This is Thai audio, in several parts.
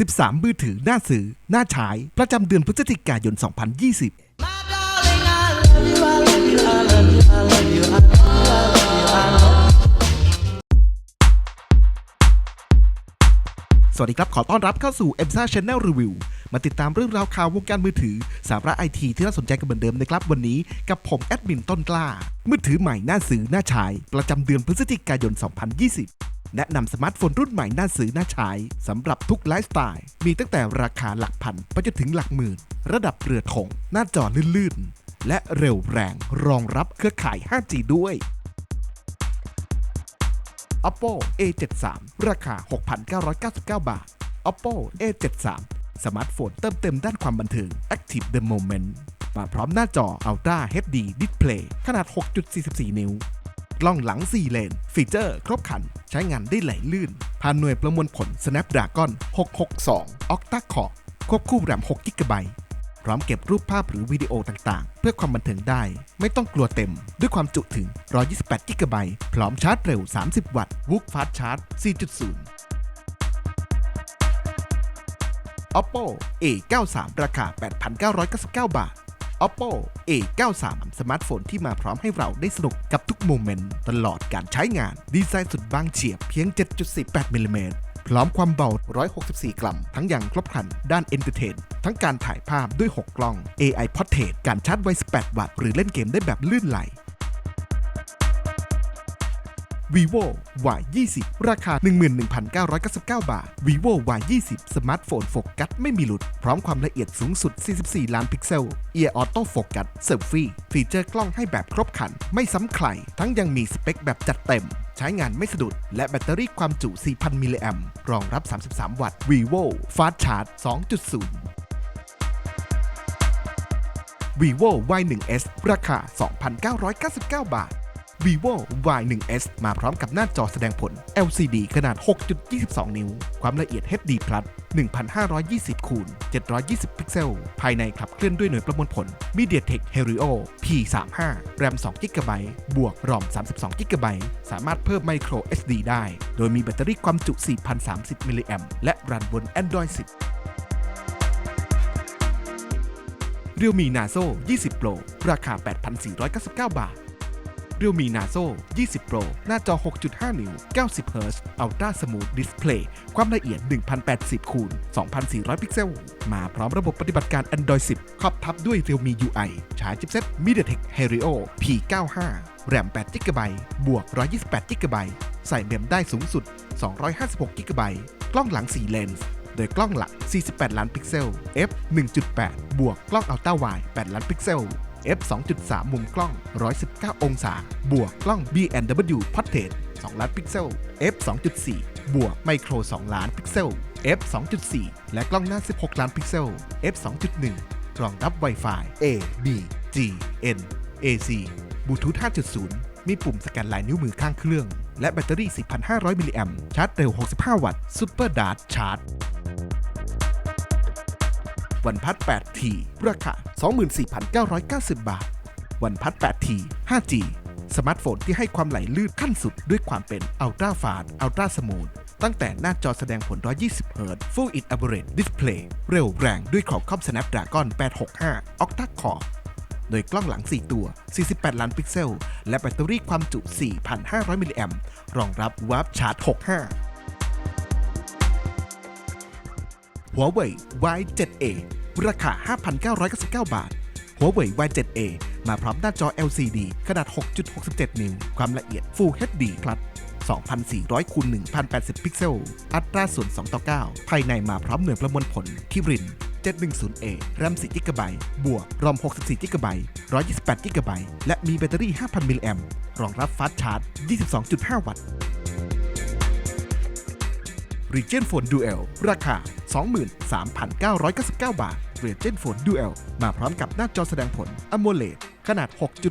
13 มือถือหน้าสื่อหน้าฉาย ประจำเดือนพฤศจิกายน 2020 สวัสดีครับ ขอต้อนรับเข้าสู่ e m s a Channel Review มาติดตามเรื่องราวข่าววงการมือถือ สาระไอทีที่น่าสนใจกันเหมือนเดิมนะครับ วันนี้กับผมแอดมินต้นกล้า มือถือใหม่หน้าสื่อหน้าฉาย ประจำเดือนพฤศจิกายน 2020 แนะนำสมาร์ทโฟนรุ่นใหม่น้าสื่อน้าฉายสำหรับทุกไลฟ์สไตล์ มีตั้งแต่ราคาหลักพันไปจนถึงหลักหมื่น ระดับเรือธงหน้าจอลื่นๆ และเร็วแรงรองรับเครือข่าย 5G ด้วย Oppo A73 ราคา 6,999 บาท Oppo A73 สมาร์ทโฟนเติมเต็มด้านความบันเทิง Active the Moment มาพร้อมหน้าจอ Ultra HD Display ขนาด 6.44 นิ้ว กล้องหลัง 4 เลน ฟีเจอร์ครบครัน ใช้งานได้ไหลลื่น ผ่านหน่วยประมวลผล Snapdragon 662 Octa Core ควบคู่แรม 6 GB พร้อมเก็บรูปภาพหรือวิดีโอต่างๆ เพื่อความบันเทิงได้ ไม่ต้องกลัวเต็ม ด้วยความจุถึง 128 g b พร้อมชาร์จเร็ว 30 วัตต์ Whoop Fast Charge 4.0 Oppo A93 ราคา 8,999 บาท Oppo A93 สมาร์ทโฟนที่มาพร้อมให้เราได้สนุกกับทุกโมเมนต์ตลอดการใช้งาน ดีไซน์สุดบางเฉียบเพียง 7.48มิลลิเมตรพร้อมความเบา 164 กรัม ทั้งอย่างครบครัน ด้านเอนเตอร์เทน ทั้งการถ่ายภาพด้วย 6 กล้อง AI Portrait การชาร์จไว 18 วัตต์ หรือเล่นเกมได้แบบลื่นไหล vivo y 2 0ราคา 11,999 บาท vivo y 2 0สมาร์ทโฟนโฟกัสไม่มีหลุด พร้อมความละเอียดสูงสุด 44 ล้านพิกเซล Ear Auto Focus Selfie ฟีเจอร์กล้องให้แบบครบครัน ไม่ซ้ำใคร ทั้งยังมีสเปคแบบจัดเต็ม ใช้งานไม่สะดุด และแบตเตอรี่ความจุ 4,000 มิลลิแอมรองรับ 33 วัตต์ vivo fast charge 2.0 vivo y 1 s ราคา 2,999 บาท vivo y 1 s มาพร้อมกับหน้าจอแสดงผล LCD ขนาด 6.22 นิ้ว ความละเอียด HD Plus 1,520คูณ720 พิกเซล ภายในขับเคลื่อนด้วยหน่วยประมวลผล MediaTek Helio P35 แรม2 g b บวก ROM 32 g b สามารถเพิ่ม Micro SD ได้ โดยมีแบตเตอรี่ความจุ 4,030 มิลลิแอมและรันบน Android 10 Realme Nazo 20 Pro ราคา 8,499 บาท Realme Nazo 20 Pro หน้าจอ 6.5 นิ้ว 90 Hz Ultra Smooth Display ความละเอียด 1080คูณ2,400 พิกเซล มาพร้อมระบบปฏิบัติการ Android 10ครอบทับด้วย Realme UI ใช้ชิปเซ็ต MediaTek Helio P95 แรม8 g b บวก 128 g b ใส่เมมได้สูงสุด 256 g b กล้องหลัง 4 เลนส์โดยกล้องหลัก 48 ล้านพิกเซล f 1.8 บวกกล้องอัลตร้าไวด์8ล้านพิกเซล f 2.3 มุมกล้อง 119 องศา บวกกล้อง B&W Portrait 2 ล้านพิกเซล f 2.4 บวกไมโคร 2 ล้านพิกเซล f 2.4 และกล้องหน้า 16 ล้านพิกเซล f 2.1 รองรับ Wi-Fi A B G N AC บลูทูธ 5.0 มีปุ่มสแกนลายนิ้วมือข้างเครื่อง และแบตเตอรี่ 4,500 มิลลิแอมชาร์จเร็ว 65 วัตต์ Super Dart Charge วันพัด 8T ราคา 24,990 บาท วันพัด 8T 5G สมาร์ทโฟนที่ให้ความไหลลื่นขั้นสุดด้วยความเป็น Ultra Fast Ultra Smooth ตั้งแต่หน้าจอแสดงผล 120 Hz Full Interactive Display เร็วแรงด้วย Qualcomm Snapdragon 865 Octa Core โดยกล้องหลัง 4 ตัว 48 ล้านพิกเซล และแบตเตอรี่ความจุ 4,500 มิลลิแอมรองรับ Warp Charge 65 Huawei Y7A ราคา 5,999 บาท Huawei Y7A มาพร้อมหน้าจอ LCD ขนาด 6.67 นิ้ว ความละเอียด Full HD Plus 2,400คูณ1,080 พิกเซล อัตราส่วน 2 ต่อ 9 ภายในมาพร้อมหน่วยประมวลผลคิริน 710A แรม4 g b บวก รอม 64 g b 128 g b และมีแบตเตอรี่ 5,000 มิลลิแอมรองรับฟาสต์ชาร์จ 22.5 วัตต์ Regen Phone Duel ราคา 23,999 บาท Regen Phone Duel มาพร้อมกับหน้าจอแสดงผล AMOLED ขนาด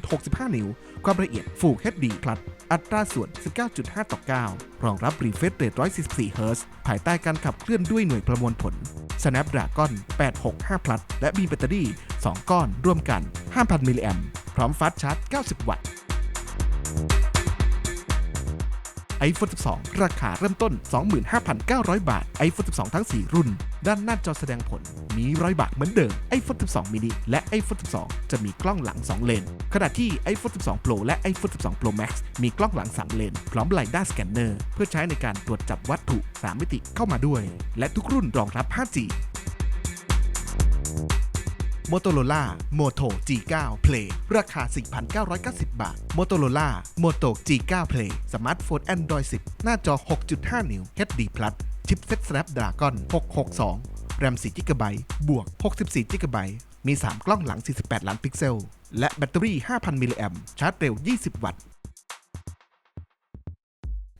6.65 นิ้ว ความละเอียด Full HD Plus อัตราส่วน 19.5 ต่อ 9 รองรับ Refresh Rate 144 Hz ภายใต้การขับเคลื่อนด้วยหน่วยประมวลผล Snapdragon 865 Plus และมีแบตเตอรี่ 2 ก้อนร่วมกัน 5,000 มิลลิแอมพร้อมฟาสต์ชาร์จ 90 วัตต์ iPhone 12 ราคาเริ่มต้น 25,900 บาท iPhone 12 ทั้ง 4 รุ่น ด้านหน้าจอแสดงผล มีรอยบักเหมือนเดิม iPhone 12 mini และ iPhone 12 จะมีกล้องหลัง 2 เลน ขณะที่ iPhone 12 Pro และ iPhone 12 Pro Max มีกล้องหลัง 3 เลน พร้อมไลด้าสแกนเนอร์เพื่อใช้ในการตรวจจับวัตถุ 3 มิติเข้ามาด้วย และทุกรุ่นรองรับ 5G Motorola Moto G9 Play ราคา 4,990 บาท Motorola Moto G9 Play สมาร์ทโฟน Android 10 หน้าจอ 6.5 นิ้ว HD Plus ชิปเซ็ต Snapdragon 662 แรม 4 GB บวก 64 GB มี 3 กล้องหลัง 48 ล้านพิกเซล และแบตเตอรี่ 5,000 มิลลิแอมป์ ชาร์จเร็ว 20 วัตต์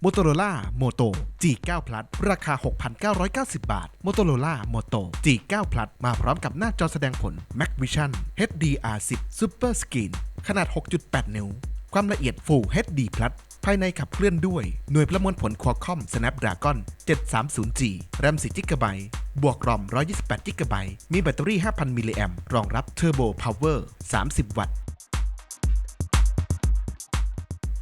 Motorola Moto G9 Plus ราคา 6,990 บาท Motorola Moto G9 Plus มาพร้อมกับหน้าจอแสดงผล Mac Vision HDR10 Super Screen ขนาด 6.8 นิ้ว ความละเอียด Full HD Plus ภายในขับเคลื่อนด้วย หน่วยประมวลผล Qualcomm Snapdragon 730G แรม 4 GB บวกรอม 128 GB มีแบตเตอรี่ 5,000 มิลลิแอมรองรับ Turbo Power 30 วัตต์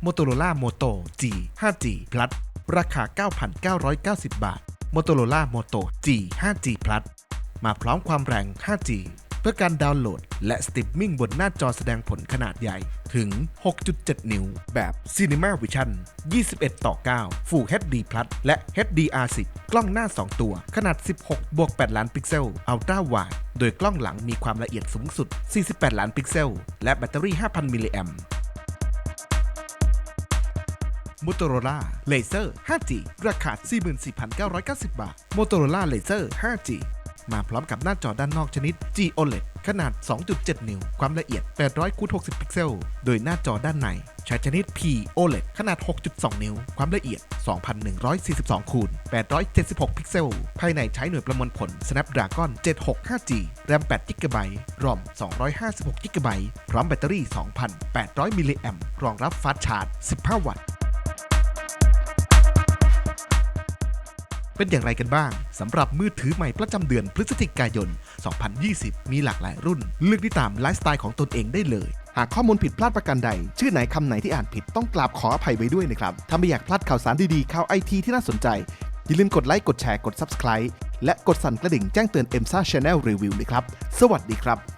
Motorola Moto G 5G Plus ราคา 9,990 บาท Motorola Moto G 5G Plus มาพร้อมความแรง 5G เพื่อการดาวน์โหลด และสตรีมมิ่งบนหน้าจอแสดงผลขนาดใหญ่ถึง 6.7 นิ้ว แบบ Cinema Vision 21 ต่อ 9 Full HD Plus และ HDR10 กล้องหน้า 2 ตัว ขนาด 16 บวก 8 ล้านพิกเซล Ultra Wide โดยกล้องหลังมีความละเอียดสูงสุด 48 ล้านพิกเซล และแบตเตอรี่ 5,000 มิลลิแอม Motorola Laser 5G ราคา 44,990 บาท Motorola Laser 5G มาพร้อมกับหน้าจอด้านนอกชนิด G OLED ขนาด 2.7 นิ้ว ความละเอียด 800คูณ60 พิกเซล โดยหน้าจอด้านใน ใช้ชนิด P OLED ขนาด 6.2 นิ้ว ความละเอียด 2,142คูณ876 พิกเซล ภายในใช้หน่วยประมวลผล Snapdragon 765G แรม8 GB รอม 256 GB พร้อมแบตเตอรี่ 2,800 มิลลิแอมรองรับฟาสต์ชาร์จ 15 วัตต์ เป็นอย่างไรกันบ้างสำหรับมือถือใหม่ประจำเดือนพฤศจิกายน 2020 มีหลากหลายรุ่น เลือกได้ตามไลฟ์สไตล์ของตนเองได้เลย หากข้อมูลผิดพลาดประการใด ชื่อไหนคำไหนที่อ่านผิดต้องกราบขออภัยไว้ด้วยนะครับ ถ้าไม่อยากพลาดข่าวสารดีๆข่าวไอทีที่น่าสนใจ อย่าลืมกดไลค์กดแชร์กด Subscribe และกดสั่นกระดิ่งแจ้งเตือน EMSA Channel Review เลยครับ สวัสดีครับ